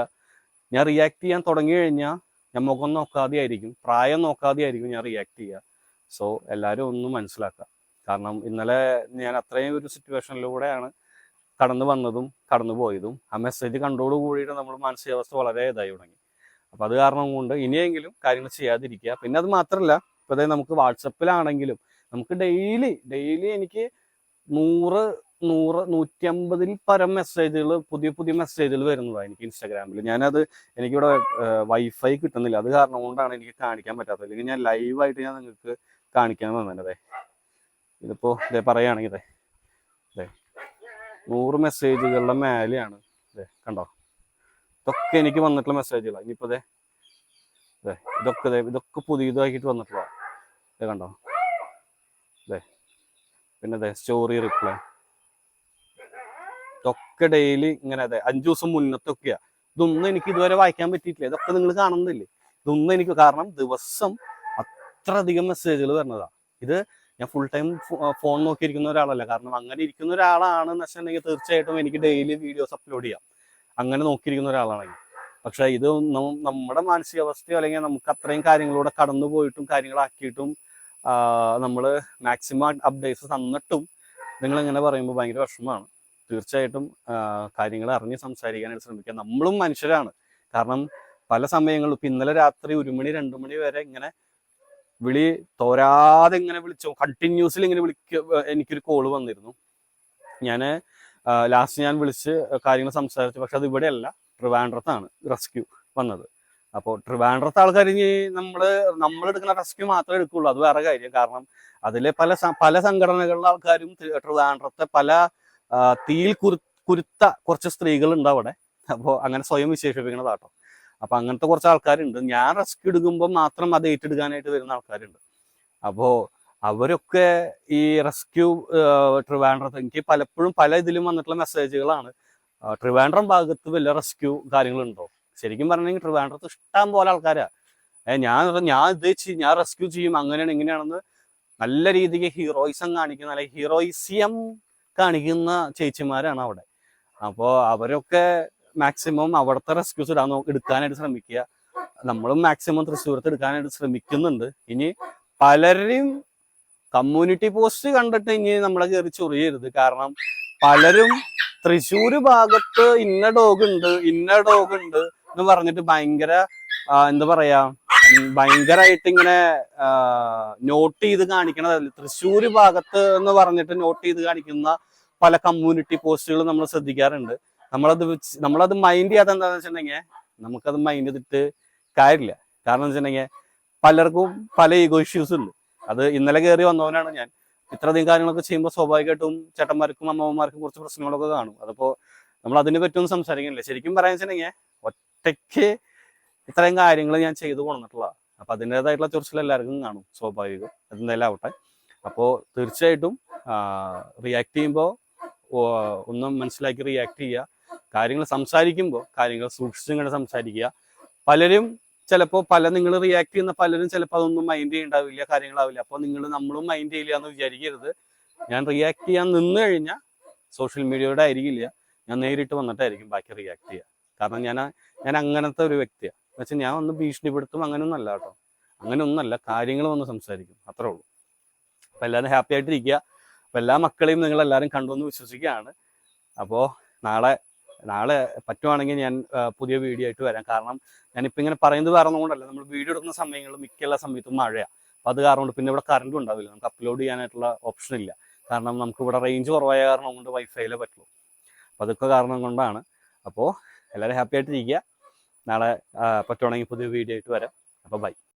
ഞാൻ റിയാക്ട് ചെയ്യാൻ തുടങ്ങി കഴിഞ്ഞാൽ ഞാൻ മുഖം നോക്കാതെ ആയിരിക്കും പ്രായം നോക്കാതെ ആയിരിക്കും ഞാൻ റിയാക്ട് ചെയ്യുക സോ എല്ലാവരും ഒന്ന് മനസ്സിലാക്കുക. കാരണം ഇന്നലെ ഞാൻ അത്രയും ഒരു സിറ്റുവേഷനിലൂടെയാണ് കടന്നു വന്നതും കടന്നു പോയതും. ആ മെസ്സേജ് കണ്ടോട് കൂടിയിട്ട് നമ്മൾ മാനസികാവസ്ഥ വളരെ ഇതായി തുടങ്ങി. അപ്പം അത് കാരണം കൊണ്ട് ഇനിയെങ്കിലും കാര്യങ്ങൾ ചെയ്യാതിരിക്കുക. പിന്നെ അത് മാത്രമല്ല ഇപ്പോൾ നമുക്ക് വാട്സപ്പിലാണെങ്കിലും നമുക്ക് ഡെയിലി ഡെയിലി എനിക്ക് നൂറ് നൂറ് നൂറ്റി അമ്പതിൽ പരം മെസ്സേജുകൾ പുതിയ പുതിയ മെസ്സേജുകൾ വരുന്നതാണ് എനിക്ക് ഇൻസ്റ്റാഗ്രാമിൽ ഞാനത് എനിക്കിവിടെ വൈഫൈ കിട്ടുന്നില്ല. അത് കാരണം കൊണ്ടാണ് എനിക്ക് കാണിക്കാൻ പറ്റാത്തത്. അല്ലെങ്കിൽ ഞാൻ ലൈവായിട്ട് ഞാൻ നിങ്ങൾക്ക് കാണിക്കാൻ വന്നത്. ഇതിപ്പോ ഇതേ പറയുകയാണെങ്കിൽ ഇതേ ഇതേ നൂറ് മെസ്സേജുകളുടെ മേലെയാണ് ഇതേ കണ്ടോ? ഇതൊക്കെ എനിക്ക് വന്നിട്ടുള്ള മെസ്സേജുകളാണ് ഇനിയിപ്പോ ഇതേ ഇതേ ഇതൊക്കെ ഇതൊക്കെ പുതിയതാക്കിയിട്ട് വന്നിട്ടുള്ള ഇതേ കണ്ടോ? ഇതേ പിന്നെ അതെ സ്റ്റോറി റിപ്ലൈ ഇതൊക്കെ ഡെയിലി ഇങ്ങനെ അതെ അഞ്ചു ദിവസം മുന്നത്തൊക്കെയാ ഇതൊന്നും എനിക്ക് ഇതുവരെ വായിക്കാൻ പറ്റിയിട്ടില്ല. ഇതൊക്കെ നിങ്ങൾ കാണുന്നില്ലേ? ഇതൊന്നും എനിക്ക് കാരണം ദിവസം അത്ര അധികം മെസ്സേജുകൾ വരുന്നതാ ഇത് ഞാൻ ഫുൾ ടൈം ഫോൺ നോക്കിയിരിക്കുന്ന ഒരാളല്ല. കാരണം അങ്ങനെ ഇരിക്കുന്ന ഒരാളാണെന്ന് വെച്ചിട്ടുണ്ടെങ്കിൽ തീർച്ചയായിട്ടും എനിക്ക് ഡെയിലി വീഡിയോസ് അപ്ലോഡ് ചെയ്യാം. അങ്ങനെ നോക്കിയിരിക്കുന്ന ഒരാളാണെങ്കിൽ. പക്ഷെ ഇത് നമ്മുടെ മാനസികാവസ്ഥയോ അല്ലെങ്കിൽ നമുക്ക് അത്രയും കാര്യങ്ങളിലൂടെ കടന്നു പോയിട്ടും കാര്യങ്ങളാക്കിയിട്ടും നമ്മൾ മാക്സിമം അപ്ഡേറ്റ്സ് തന്നിട്ടും നിങ്ങൾ ഇങ്ങനെ പറയുമ്പോൾ ഭയങ്കര വിഷമമാണ്. തീർച്ചയായിട്ടും കാര്യങ്ങൾ അറിഞ്ഞ് സംസാരിക്കാനായിട്ട് ശ്രമിക്കുക. നമ്മളും മനുഷ്യരാണ്. കാരണം പല സമയങ്ങളിലും ഇപ്പം ഇന്നലെ രാത്രി ഒരു മണി രണ്ട് മണി വരെ ഇങ്ങനെ വിളി തോരാതെ ഇങ്ങനെ വിളിച്ചു. കണ്ടിന്യൂസിൽ ഇങ്ങനെ വിളിക്ക എനിക്കൊരു കോൾ വന്നിരുന്നു. ഞാൻ ലാസ്റ്റ് ഞാൻ വിളിച്ച് കാര്യങ്ങൾ സംസാരിച്ചു. പക്ഷെ അത് ഇവിടെയല്ല. ട്രിവാൻഡ്രത്താണ് റെസ്ക്യൂ വന്നത്. അപ്പോൾ ട്രിവാൻഡ്രത്തെ ആൾക്കാർ ഇനി നമ്മൾ നമ്മൾ എടുക്കുന്ന റെസ്ക്യൂ മാത്രമേ എടുക്കുള്ളൂ. അത് വേറെ കാര്യം. കാരണം അതിലെ പല പല സംഘടനകളിലെ ആൾക്കാരും ട്രിവാൻഡ്രത്തെ പല തീയിൽ കുരു കുരുത്ത കുറച്ച് സ്ത്രീകളുണ്ട് അവിടെ. അപ്പോൾ അങ്ങനെ സ്വയം വിശേഷിപ്പിക്കണതാട്ടോ അപ്പൊ അങ്ങനത്തെ കുറച്ച് ആൾക്കാരുണ്ട്. ഞാൻ റെസ്ക്യൂ എടുക്കുമ്പോൾ മാത്രം അത് ഏറ്റെടുക്കാനായിട്ട് വരുന്ന ആൾക്കാരുണ്ട്. അപ്പോ അവരൊക്കെ ഈ റെസ്ക്യൂ ട്രിവാൻഡ്രത്ത് എനിക്ക് പലപ്പോഴും പല ഇതിലും വന്നിട്ടുള്ള മെസ്സേജുകളാണ് ട്രിവാൻഡ്രം ഭാഗത്ത് വല്ല റെസ്ക്യൂ കാര്യങ്ങളുണ്ടോ? ശരിക്കും പറഞ്ഞെങ്കിൽ ട്രിവാൻഡ്രത്ത് ഇഷ്ടം പോലെ ആൾക്കാരാ. ഞാൻ ഞാൻ ഉദ്ദേശിച്ച് ഞാൻ റെസ്ക്യൂ ചെയ്യും അങ്ങനെയാണ് ഇങ്ങനെയാണെന്ന് നല്ല രീതിക്ക് ഹീറോയിസം കാണിക്കുന്ന അല്ലെങ്കിൽ ഹീറോയിസിയം കാണിക്കുന്ന ചേച്ചിമാരാണ് അവിടെ. അപ്പോൾ അവരൊക്കെ മാക്സിമം അവിടുത്തെ റെസ്ക്യൂസ് ഇടാൻ എടുക്കാനായിട്ട് ശ്രമിക്കുക. നമ്മളും മാക്സിമം തൃശ്ശൂരത്ത് എടുക്കാനായിട്ട് ശ്രമിക്കുന്നുണ്ട്. ഇനി പലരെയും കമ്മ്യൂണിറ്റി പോസ്റ്റ് കണ്ടിട്ട് ഇനി നമ്മളെ കയറി ചൊറിയരുത്. കാരണം പലരും തൃശ്ശൂർ ഭാഗത്ത് ഇന്ന ഡോഗ് ഉണ്ട് ഇന്ന ഡോഗ് ഉണ്ട് എന്ന് പറഞ്ഞിട്ട് ഭയങ്കര എന്താ പറയാ ഭയങ്കരായിട്ട് ഇങ്ങനെ നോട്ട് ചെയ്ത് കാണിക്കണതല്ല തൃശ്ശൂർ ഭാഗത്ത് എന്ന് പറഞ്ഞിട്ട് നോട്ട് ചെയ്ത് കാണിക്കുന്ന പല കമ്മ്യൂണിറ്റി പോസ്റ്റുകൾ നമ്മൾ ശ്രദ്ധിക്കാറുണ്ട്. നമ്മളത് നമ്മളത് മൈൻഡ് ചെയ്യാത്ത എന്താണെന്ന് വെച്ചിട്ടുണ്ടെങ്കിൽ നമുക്കത് മൈൻഡ് ചെയ്തിട്ട് കാര്യമില്ല. കാരണം എന്ന് വെച്ചിട്ടുണ്ടെങ്കിൽ പലർക്കും പല ഈഗോ ഇഷ്യൂസ് ഉണ്ട്. അത് ഇന്നലെ കയറി വന്നവനാണ് ഞാൻ. ഇത്രയധികം കാര്യങ്ങളൊക്കെ ചെയ്യുമ്പോൾ സ്വാഭാവികമായിട്ടും ചേട്ടന്മാർക്കും അമ്മമാർക്കും കുറച്ച് പ്രശ്നങ്ങളൊക്കെ കാണും. അതിപ്പോ നമ്മൾ അതിനെ പറ്റിയൊന്നും സംസാരിക്കുന്നില്ല. ശരിക്കും പറയാൻ വെച്ചിട്ടുണ്ടെങ്കിൽ ഒറ്റയ്ക്ക് ഇത്രയും കാര്യങ്ങൾ ഞാൻ ചെയ്തു കൊണ്ടിട്ടുള്ളതാണ് അപ്പൊ അതിന്റെതായിട്ടുള്ള ചൊറിച്ചിൽ എല്ലാവർക്കും കാണും സ്വാഭാവികം. അതെന്തായാലും ആവട്ടെ. അപ്പോൾ തീർച്ചയായിട്ടും റിയാക്ട് ചെയ്യുമ്പോൾ ഒന്നും മനസ്സിലാക്കി റിയാക്ട് ചെയ്യുക കാര്യങ്ങൾ സംസാരിക്കുമ്പോൾ കാര്യങ്ങൾ സൂക്ഷിച്ചിങ്ങനെ സംസാരിക്കുക. പലരും ചിലപ്പോൾ പല നിങ്ങൾ റിയാക്ട് ചെയ്യുന്ന പലരും ചിലപ്പോൾ അതൊന്നും മൈൻഡ് ചെയ്യണ്ടാവില്ല കാര്യങ്ങളാവില്ല. അപ്പോൾ നിങ്ങൾ നമ്മളും മൈൻഡ് ചെയ്യില്ല എന്ന് വിചാരിക്കരുത്. ഞാൻ റിയാക്ട് ചെയ്യാൻ നിന്ന് കഴിഞ്ഞാൽ സോഷ്യൽ മീഡിയയുടെ ആയിരിക്കില്ല ഞാൻ നേരിട്ട് വന്നിട്ടായിരിക്കും ബാക്കി റിയാക്ട് ചെയ്യുക കാരണം ഞാൻ ഞാൻ അങ്ങനത്തെ ഒരു വ്യക്തിയാണ് പക്ഷെ ഞാൻ ഒന്ന് ഭീഷണിപ്പെടുത്തും അങ്ങനെയൊന്നും അല്ല കേട്ടോ. അങ്ങനെയൊന്നല്ല കാര്യങ്ങൾ വന്ന് സംസാരിക്കും. അത്രേ ഉള്ളൂ. അപ്പം എല്ലാവരും ഹാപ്പി ആയിട്ടിരിക്കുക. അപ്പം എല്ലാ മക്കളെയും നിങ്ങൾ എല്ലാവരും കണ്ടു എന്ന് വിശ്വസിക്കുകയാണ്. അപ്പോൾ നാളെ നാളെ പറ്റുവാണെങ്കിൽ ഞാൻ പുതിയ വീഡിയോ ആയിട്ട് വരാം. കാരണം ഞാനിപ്പോൾ ഇങ്ങനെ പറയുന്നത് കാരണം കൊണ്ടല്ല. നമ്മൾ വീഡിയോ എടുക്കുന്ന സമയങ്ങളിൽ മിക്ക എല്ലാ സമയത്തും മഴയാണ് അപ്പം അത് കാരണം കൊണ്ട് പിന്നെ ഇവിടെ കറണ്ടും ഉണ്ടാവില്ല. നമുക്ക് അപ്ലോഡ് ചെയ്യാനായിട്ടുള്ള ഓപ്ഷൻ ഇല്ല. കാരണം നമുക്ക് ഇവിടെ റേഞ്ച് കുറവായ കാരണം കൊണ്ട് വൈഫൈയിലേ പറ്റുള്ളൂ. അപ്പം അതൊക്കെ കാരണം കൊണ്ടാണ്. അപ്പോൾ എല്ലാവരും ഹാപ്പി ആയിട്ടിരിക്കുക. നാളെ പറ്റുവാണെങ്കിൽ പുതിയ വീഡിയോ ആയിട്ട് വരാം. അപ്പോൾ ബൈ